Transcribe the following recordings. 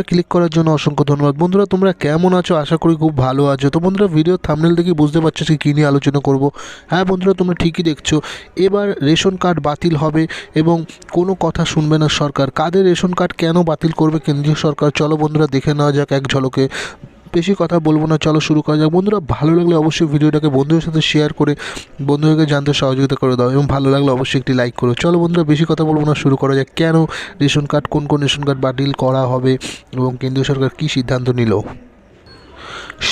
সাবস্ক্রাইবটা ক্লিক করার জন্য অসংখ্য ধন্যবাদ। বন্ধুরা, তোমরা কেমন আছো? আশা করি খুব ভালো আছো। তো বন্ধুরা ভিডিও থামনেল দেখে বুঝতে পারছ যে কী নিয়ে আলোচনা করব। হ্যাঁ বন্ধুরা, তোমরা ঠিকই দেখছ। এবার রেশন কার্ড বাতিল হবে এবং কোনো কথা শুনবে না সরকার। কাদের রেশন কার্ড কেন বাতিল করবে কেন্দ্রীয় সরকার? চলো বন্ধুরা, দেখে নেওয়া যাক এক ঝলকে। বেশি কথা বলব না, চলো শুরু করা যাক। বন্ধুরা, ভালো লাগলে অবশ্যই ভিডিওটাকে বন্ধুদের সাথে শেয়ার করে বন্ধুদেরকে জানতে সহযোগিতা করে দাও এবং ভালো লাগলে অবশ্যই একটি লাইক করো। চলো বন্ধুরা, বেশি কথা বলব না, শুরু করা যাক। কেন রেশন কার্ড, কোন কোন রেশন কার্ড বাতিল করা হবে এবং কেন্দ্রীয় সরকার কী সিদ্ধান্ত নিল?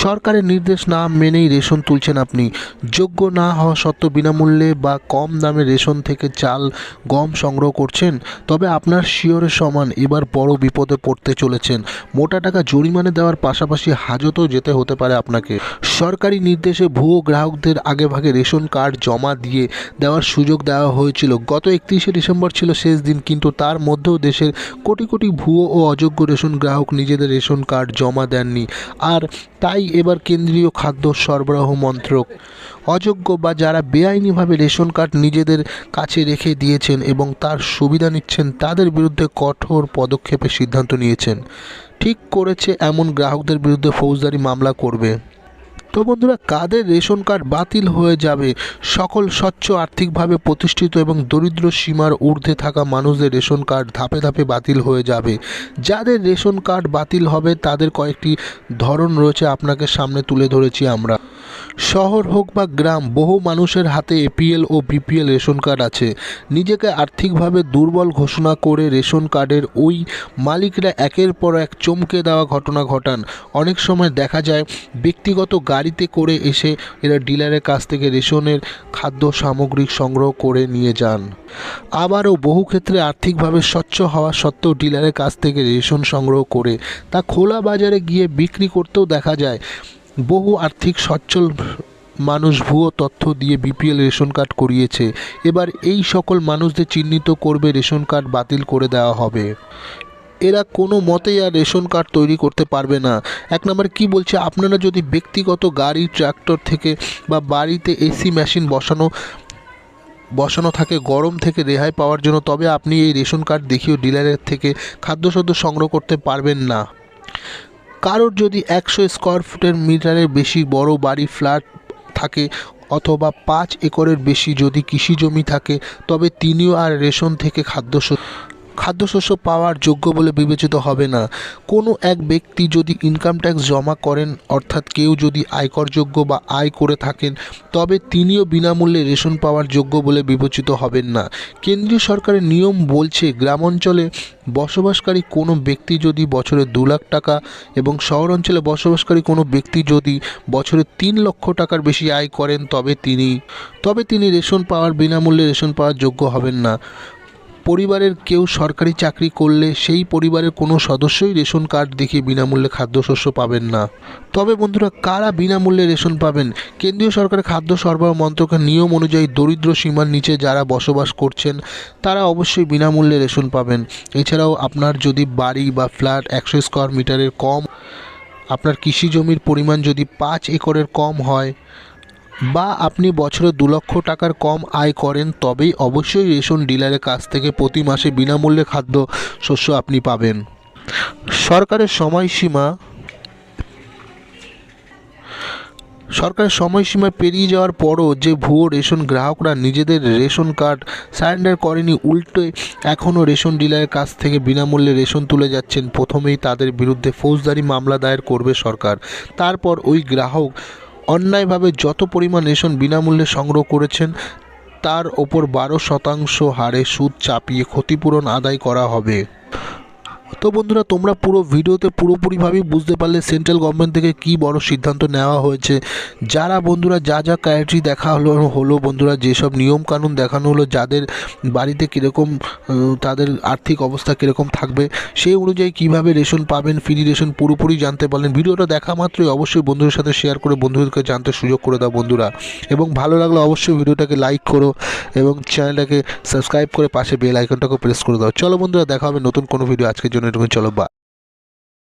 সরকারের নির্দেশ না মেনেই রেশন তুলছেন আপনি। যোগ্য না হওয়া সত্ত্বেও বিনামূল্যে বা কম দামে রেশন থেকে চাল, গম সংগ্রহ করছেন, তবে আপনার শিওরের সমান এবার বড় বিপদে পড়তে চলেছেন। মোটা টাকা জরিমানা দেওয়ার পাশাপাশি হাজতও যেতে হতে পারে আপনাকে। সরকারি নির্দেশে ভুয়ো গ্রাহকদের আগেভাগে রেশন কার্ড জমা দিয়ে দেওয়ার সুযোগ দেওয়া হয়েছিল। গত একত্রিশে ডিসেম্বর ছিল শেষ দিন, কিন্তু তার মধ্যেও দেশের কোটি কোটি ভুয়ো ও অযোগ্য রেশন গ্রাহক নিজেদের রেশন কার্ড জমা দেননি। আর তাই এবার কেন্দ্রীয় খাদ্য সরবরাহ মন্ত্রক। অযোগ্য বা যারা বেআইনিভাবে রেশন কার্ড নিজেদের কাছে রেখে দিয়েছেন এবং তার সুবিধা নিচ্ছেন, তাদের বিরুদ্ধে কঠোর পদক্ষেপের সিদ্ধান্ত নিয়েছেন। ঠিক করেছে এমন গ্রাহকদের বিরুদ্ধে ফৌজদারি মামলা করবে। তো বন্ধুরা, কাদের রেশন কার্ড বাতিল হয়ে যাবে? সকল স্বচ্ছ, আর্থিকভাবে প্রতিষ্ঠিত এবং দরিদ্র সীমার ঊর্ধ্বে থাকা মানুষদের রেশন কার্ড ধাপে ধাপে বাতিল হয়ে যাবে। যাদের রেশন কার্ড বাতিল হবে, তাদের কয়েকটি ধরন রয়েছে আপনাকে সামনে তুলে ধরেছি আমরা। শহর হোক বা গ্রাম, বহু মানুষের হাতে এপিএল ও বিপিএল রেশন কার্ড আছে। নিজেকে আর্থিকভাবে দুর্বল ঘোষণা করে রেশন কার্ডের ওই মালিকরা একের পর এক চমকে দেওয়া ঘটনা ঘটান। অনেক সময় দেখা যায়, ব্যক্তিগত গাড়িতে করে এসে এরা ডিলারের কাছ থেকে রেশনের খাদ্য সামগ্রী সংগ্রহ করে নিয়ে যান। আবারও বহু ক্ষেত্রে আর্থিকভাবে স্বচ্ছ হওয়া সত্ত্বেও ডিলারের কাছ থেকে রেশন সংগ্রহ করে তা খোলা বাজারে গিয়ে বিক্রি করতেও দেখা যায়। বহু আর্থিক সচ্ছল মানুষ ভুয়ো তথ্য দিয়ে বিপিএল রেশন কার্ড করিয়েছে। এবার এই সকল মানুষদের চিহ্নিত করবে রেশন কার্ড বাতিল করে দেওয়া হবে। এরা কোনো মতেই আর রেশন কার্ড তৈরি করতে পারবে না। এক নম্বর, কি বলছে? আপনারা যদি ব্যক্তিগত গাড়ি, ট্রাক্টর থেকে বা বাড়িতে এসি মেশিন বসানো বসানো থাকে, গরম থেকে রেহাই পাওয়ার জন্য, তবে আপনি এই রেশন কার্ড দেখিয়েও ডিলারের থেকে খাদ্যশস্য সংগ্রহ করতে পারবেন না। কারোর যদি একশো স্কোয়ার ফুটের মিটারের বেশি বড় বাড়ি, ফ্ল্যাট থাকে অথবা পাঁচ একরের বেশি যদি কৃষি জমি থাকে, তবে তিনিও আর রেশন থেকে খাদ্যশস্য খাদ্যশস্য পাওয়ার যোগ্য বলে বিবেচিত হবে না। কোনো এক ব্যক্তি যদি ইনকাম ট্যাক্স জমা করেন, অর্থাৎ কেউ যদি আয়করযোগ্য বা আয় করে থাকেন, তবে তিনিও বিনামূল্যে রেশন পাওয়ার যোগ্য বলে বিবেচিত হবেন না। কেন্দ্রীয় সরকারের নিয়ম বলছে গ্রাম অঞ্চলে বসবাসকারী কোনো ব্যক্তি যদি বছরে দু লাখ টাকা এবং শহর অঞ্চলে বসবাসকারী কোনো ব্যক্তি যদি বছরে তিন লক্ষ টাকার বেশি আয় করেন, তবে তিনি তবে তিনি রেশন পাওয়ার বিনামূল্যে রেশন পাওয়ার যোগ্য হবেন না। পরিবারের কেউ সরকারি চাকরি করলে সেই পরিবারের কোনো সদস্যই রেশন কার্ড দেখিয়ে বিনামূল্যে খাদ্যশস্য পাবেন না। তবে বন্ধুরা, কারা বিনামূল্যে রেশন পাবেন? কেন্দ্রীয় সরকারের খাদ্য সরবরাহ মন্ত্রকের নিয়ম অনুযায়ী দরিদ্র সীমার নিচে যারা বসবাস করছেন, তারা অবশ্যই বিনামূল্যে রেশন পাবেন। এছাড়াও আপনার যদি বাড়ি বা ফ্ল্যাট একশো স্কোয়ার মিটারের কম, আপনার কৃষি জমির পরিমাণ যদি পাঁচ একরের কম হয় বা আপনি বছরে দু লক্ষ টাকার কম আয় করেন, তবেই অবশ্যই রেশন ডিলারের কাছ থেকে প্রতি মাসে বিনামূল্যে খাদ্য শস্য আপনি পাবেন। সরকারের সময়সীমা সরকারের সময়সীমা পেরিয়ে যাওয়ার পরও যে ভুয়ো রেশন গ্রাহকরা নিজেদের রেশন কার্ড সারেন্ডার করেনি, উল্টে এখনও রেশন ডিলারের কাছ থেকে বিনামূল্যে রেশন তুলে যাচ্ছেন। প্রথমেই তাদের বিরুদ্ধে ফৌজদারি মামলা দায়ের করবে সরকার। তারপর ওই গ্রাহক অন্যায়ভাবে যত পরিমাণ রেশন বিনামূল্যে সংগ্রহ করেছেন, তার ওপর বারো শতাংশ হারে সুদ চাপিয়ে ক্ষতিপূরণ আদায় করা হবে। তো বন্ধুরা, তোমরা পুরো ভিডিওতে পুরোপুরিভাবেই বুঝতে পারলে সেন্ট্রাল গভর্নমেন্ট থেকে কি বড় সিদ্ধান্ত নেওয়া হয়েছে। যারা বন্ধুরা, যা যা ক্যারেক্টারি দেখা হলো হলো বন্ধুরা, যেসব নিয়মকানুন দেখানো হলো, যাদের বাড়িতে কীরকম তাদের আর্থিক অবস্থা কীরকম থাকবে, সেই অনুযায়ী কীভাবে রেশন পাবেন ফ্রি রেশন পুরোপুরি জানতে পারলেন। ভিডিওটা দেখা মাত্রই অবশ্যই বন্ধুদের সাথে শেয়ার করে বন্ধুদেরকে জানতে সুযোগ করে দাও বন্ধুরা। এবং ভালো লাগলে অবশ্যই ভিডিওটাকে লাইক করো এবং চ্যানেলটাকে সাবস্ক্রাইব করে পাশে বেল আইকনটাকে প্রেস করে দাও। চলো বন্ধুরা, দেখা হবে নতুন কোনো ভিডিও আজকের জন্য এটুকু চলো বা